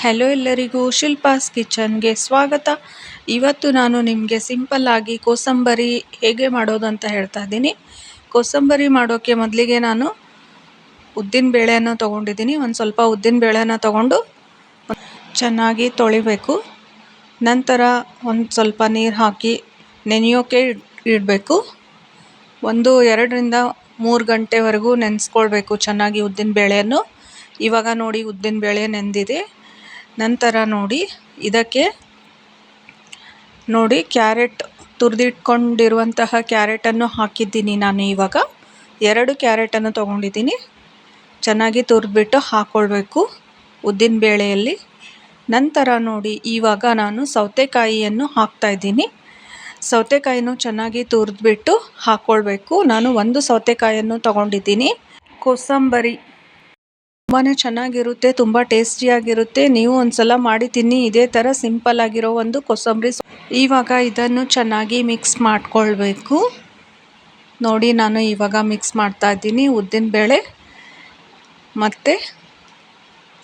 Hello ಎಲ್ಲರಿಗೂ ಶಿಲ್ಪಾಸ್ ಕಿಚನ್ಗೆ ಸ್ವಾಗತ. ಇವತ್ತು ನಾನು ನಿಮಗೆ ಸಿಂಪಲ್ಲಾಗಿ ಕೋಸಂಬರಿ ಹೇಗೆ ಮಾಡೋದು ಅಂತ ಹೇಳ್ತಾ ಇದ್ದೀನಿ. ಕೋಸಂಬರಿ ಮಾಡೋಕ್ಕೆ ಮೊದಲಿಗೆ ನಾನು ಉದ್ದಿನ ಬೇಳೆಯನ್ನು ತೊಗೊಂಡಿದ್ದೀನಿ. ಒಂದು ಸ್ವಲ್ಪ ಉದ್ದಿನ ಬೇಳೆನ ತೊಗೊಂಡು ಚೆನ್ನಾಗಿ ತೊಳಿಬೇಕು. ನಂತರ ಒಂದು ಸ್ವಲ್ಪ ನೀರು ಹಾಕಿ ನೆನೆಯೋಕೆ ಇಡಬೇಕು. ಒಂದು ಎರಡರಿಂದ ಮೂರು ಗಂಟೆವರೆಗೂ ನೆನೆಸ್ಕೊಳ್ಬೇಕು ಚೆನ್ನಾಗಿ ಉದ್ದಿನ ಬೇಳೆಯನ್ನು. ಇವಾಗ ನೋಡಿ ಉದ್ದಿನ ಬೇಳೆ ನೆಂದಿದೆ. ನಂತರ ನೋಡಿ, ಇದಕ್ಕೆ ನೋಡಿ ಕ್ಯಾರೆಟ್ ತುರಿದಿಟ್ಕೊಂಡಿರುವಂತಹ ಕ್ಯಾರೆಟನ್ನು ಹಾಕಿದ್ದೀನಿ ನಾನು ಇವಾಗ. ಎರಡು ಕ್ಯಾರೆಟನ್ನು ತೊಗೊಂಡಿದ್ದೀನಿ. ಚೆನ್ನಾಗಿ ತುರಿದ್ಬಿಟ್ಟು ಹಾಕ್ಕೊಳ್ಬೇಕು ಉದ್ದಿನ ಬೇಳೆಯಲ್ಲಿ. ನಂತರ ನೋಡಿ, ಇವಾಗ ನಾನು ಸೌತೆಕಾಯಿಯನ್ನು ಹಾಕ್ತಾಯಿದ್ದೀನಿ ಸೌತೆಕಾಯಿನೂ ಚೆನ್ನಾಗಿ ತುರಿದ್ಬಿಟ್ಟು ಹಾಕ್ಕೊಳ್ಬೇಕು ನಾನು ಒಂದು ಸೌತೆಕಾಯಿಯನ್ನು ತೊಗೊಂಡಿದ್ದೀನಿ. ಕೋಸಂಬರಿ ತುಂಬಾ ಚೆನ್ನಾಗಿರುತ್ತೆ, ತುಂಬ ಟೇಸ್ಟಿಯಾಗಿರುತ್ತೆ. ನೀವು ಒಂದ್ಸಲ ಮಾಡಿ ತಿನ್ನಿ, ಇದೇ ಥರ ಸಿಂಪಲ್ ಆಗಿರೋ ಒಂದು ಕೋಸಂಬರಿ ಇವಾಗ ಇದನ್ನು ಚೆನ್ನಾಗಿ ಮಿಕ್ಸ್ ಮಾಡ್ಕೊಳ್ಬೇಕು. ನೋಡಿ, ನಾನು ಇವಾಗ ಮಿಕ್ಸ್ ಮಾಡ್ತಾ ಇದ್ದೀನಿ ಉದ್ದಿನ ಬೇಳೆ ಮತ್ತು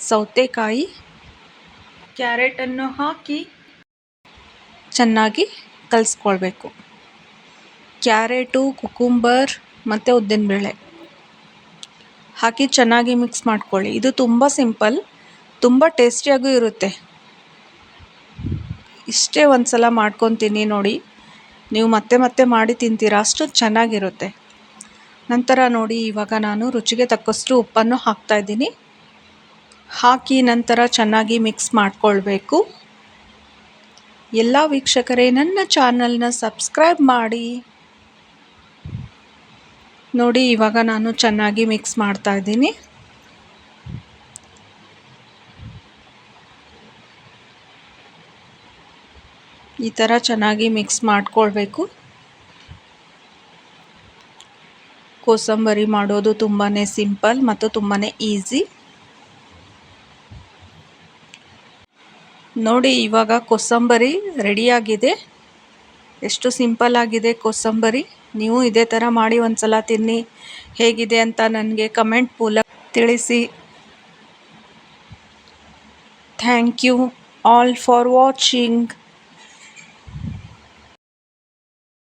ಸೌತೆಕಾಯಿ. ಕ್ಯಾರೆಟನ್ನು ಹಾಕಿ ಚೆನ್ನಾಗಿ ಕಲಸ್ಕೊಳ್ಬೇಕು. ಕ್ಯಾರೆಟು, ಕುಕುಂಬರ್ ಮತ್ತು ಉದ್ದಿನಬೇಳೆ ಹಾಕಿ ಚೆನ್ನಾಗಿ ಮಿಕ್ಸ್ ಮಾಡ್ಕೊಳ್ಳಿ. ಇದು ತುಂಬ ಸಿಂಪಲ್ ತುಂಬ ಟೇಸ್ಟಿಯಾಗೂ ಇರುತ್ತೆ. ಇಷ್ಟೇ ಒಂದು ಸಲ ಮಾಡ್ಕೊತೀನಿ ನೋಡಿ. ನೀವು ಮತ್ತೆ ಮತ್ತೆ ಮಾಡಿ ತಿಂತೀರಾ? ಅಷ್ಟು ಚೆನ್ನಾಗಿರುತ್ತೆ. ನಂತರ ನೋಡಿ, ಇವಾಗ ನಾನು ರುಚಿಗೆ ತಕ್ಕಷ್ಟು ಉಪ್ಪನ್ನು ಹಾಕ್ತಾಯಿದ್ದೀನಿ ಹಾಕಿ ನಂತರ ಚೆನ್ನಾಗಿ ಮಿಕ್ಸ್ ಮಾಡಿಕೊಳ್ಬೇಕು. ಎಲ್ಲ ವೀಕ್ಷಕರೇ, ನನ್ನ ಚಾನಲ್ನ ಸಬ್ಸ್ಕ್ರೈಬ್ ಮಾಡಿ. ನೋಡಿ, ಇವಾಗ ನಾನು ಚೆನ್ನಾಗಿ ಮಿಕ್ಸ್ ಮಾಡ್ತಾ ಇದ್ದೀನಿ. ಈ ಥರ ಚೆನ್ನಾಗಿ ಮಿಕ್ಸ್ ಮಾಡ್ಕೊಳ್ಬೇಕು. ಕೋಸಂಬರಿ ಮಾಡೋದು ತುಂಬಾ ಸಿಂಪಲ್ ಮತ್ತು ತುಂಬಾ ಈಸಿ. ನೋಡಿ, ಇವಾಗ ಕೋಸಂಬರಿ ರೆಡಿಯಾಗಿದೆ ಎಷ್ಟು ಸಿಂಪಲ್ ಆಗಿದೆ ಕೋಸಂಬರಿ. ನೀವು ಇದೇ ಥರ ಮಾಡಿ ಒಂದು ಸಲ ತಿನ್ನಿ. ಹೇಗಿದೆ ಅಂತ ನನಗೆ ಕಮೆಂಟ್ ಮೂಲಕ ತಿಳಿಸಿ. Thank you all for watching.